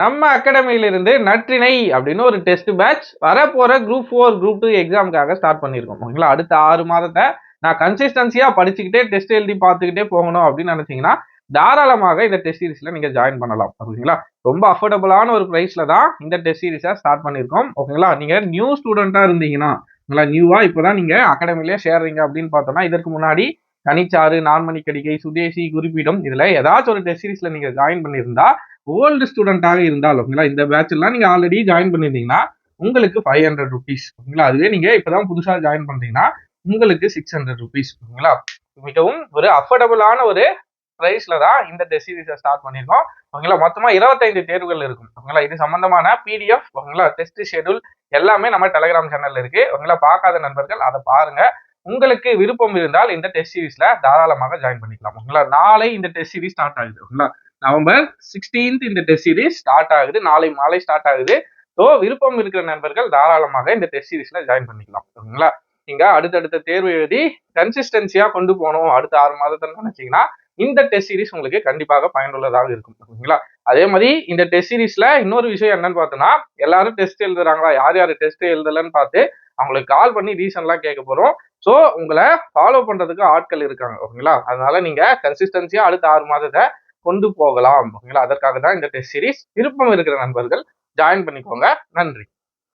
நம்ம அகாடமியிலிருந்து நற்றினை அப்படின்னு ஒரு டெஸ்ட் பேட்ச் வரப்போற குரூப் ஃபோர் குரூப் டூ எக்ஸாமுக்காக ஸ்டார்ட் பண்ணியிருக்கோம். ஓகேங்களா? அடுத்த ஆறு மாதத்தை நான் கன்சிஸ்டன்சியா படிச்சுக்கிட்டே டெஸ்ட் எழுதி பார்த்துக்கிட்டே போகணும் அப்படின்னு நினைச்சீங்கன்னா தாராளமாக இந்த டெஸ்ட் சீரிஸ்ல நீங்க ஜாயின் பண்ணலாம். ஓகேங்களா? ரொம்ப அஃபோர்டபுளான ஒரு ப்ரைஸில் தான் இந்த டெஸ்ட் சீரிஸை ஸ்டார்ட் பண்ணியிருக்கோம். ஓகேங்களா? நீங்க நியூ ஸ்டூடெண்டா இருந்தீங்கன்னா ஓகேங்களா நியூவா இப்போதான் நீங்க அகாடமிலேயே சேர்றீங்க அப்படின்னு பார்த்தோம்னா இதற்கு முன்னாடி தனிச்சாறு நான்மணி கடிகை சுதேசி குறிப்பிடும் இதுல ஏதாச்சும் ஒரு டெஸ்ட் சீரீஸ்ல நீங்க ஜாயின் பண்ணியிருந்தா ஓல்டு ஸ்டூடெண்டாக இருந்தால் ஓகேங்களா இந்த பேட்ச்லாம் நீங்க ஆல்ரெடி ஜாயின் பண்ணியிருந்தீங்கன்னா உங்களுக்கு ஃபைவ் ஹண்ட்ரட் ருபீஸ் ஓகேங்களா அதுவே நீங்க இப்பதான் புதுசா ஜாயின் பண்றீங்கன்னா உங்களுக்கு சிக்ஸ் ஹண்ட்ரட் ருபீஸ் ஓகேங்களா மிகவும் ஒரு அஃபோர்டபுளான ஒரு பிரைஸ்ல தான் இந்த டெஸ்ட் சீரீஸை ஸ்டார்ட் பண்ணியிருக்கோம் ஓகேங்களா மொத்தமா இருபத்தைந்து தேர்வுகள் இருக்கும் ஓகேங்களா இது சம்பந்தமான பிடிஎஃப் ஓகேங்களா டெஸ்ட் ஷெடியூல் எல்லாமே நம்ம டெலிகிராம் சேனல்ல இருக்கு ஓகேங்களா பார்க்காத நண்பர்கள் அதை பாருங்க. உங்களுக்கு விருப்பம் இருந்தால் இந்த டெஸ்ட் சீரிஸ்ல தாராளமாக ஜாயின் பண்ணிக்கலாம். ஓகேங்களா? நாளை இந்த டெஸ்ட் சீரிஸ் ஸ்டார்ட் ஆகுது. ஓகேங்களா? நவம்பர் சிக்ஸ்டீன்த் இந்த டெஸ்ட் சீரிஸ் ஸ்டார்ட் ஆகுது. நாளை மாலை ஸ்டார்ட் ஆகுது. ஸோ விருப்பம் இருக்கிற நண்பர்கள் தாராளமாக இந்த டெஸ்ட் சீரீஸ்ல ஜாயின் பண்ணிக்கலாம். ஓகேங்களா? நீங்க அடுத்தடுத்த தேர்வு எழுதி கன்சிஸ்டன்சியா கொண்டு போகணும். அடுத்த ஆறு மாதத்தை நினைச்சீங்கன்னா இந்த டெஸ்ட் சீரிஸ் உங்களுக்கு கண்டிப்பாக பயனுள்ளதாக இருக்கும். ஓகேங்களா? அதே மாதிரி இந்த டெஸ்ட் சீரிஸ்ல இன்னொரு விஷயம் என்னன்னு பார்த்தோம்னா எல்லாரும் டெஸ்ட் எழுதுறாங்களா? யார் யார் டெஸ்ட் எழுதலன்னு பார்த்து அவங்களுக்கு கால் பண்ணி ரீசன்லாம் கேட்க போகிறோம் ஸோ உங்களை ஃபாலோ பண்ணுறதுக்கு ஆட்கள் இருக்காங்க ஓகேங்களா அதனால நீங்கள் கன்சிஸ்டன்சியாக அடுத்த ஆறு மாதத்தை கொண்டு போகலாம் ஓகேங்களா அதற்காக தான் இந்த டெஸ்ட் சீரிஸ் விருப்பம் இருக்கிற நண்பர்கள் ஜாயின் பண்ணிக்கோங்க. நன்றி.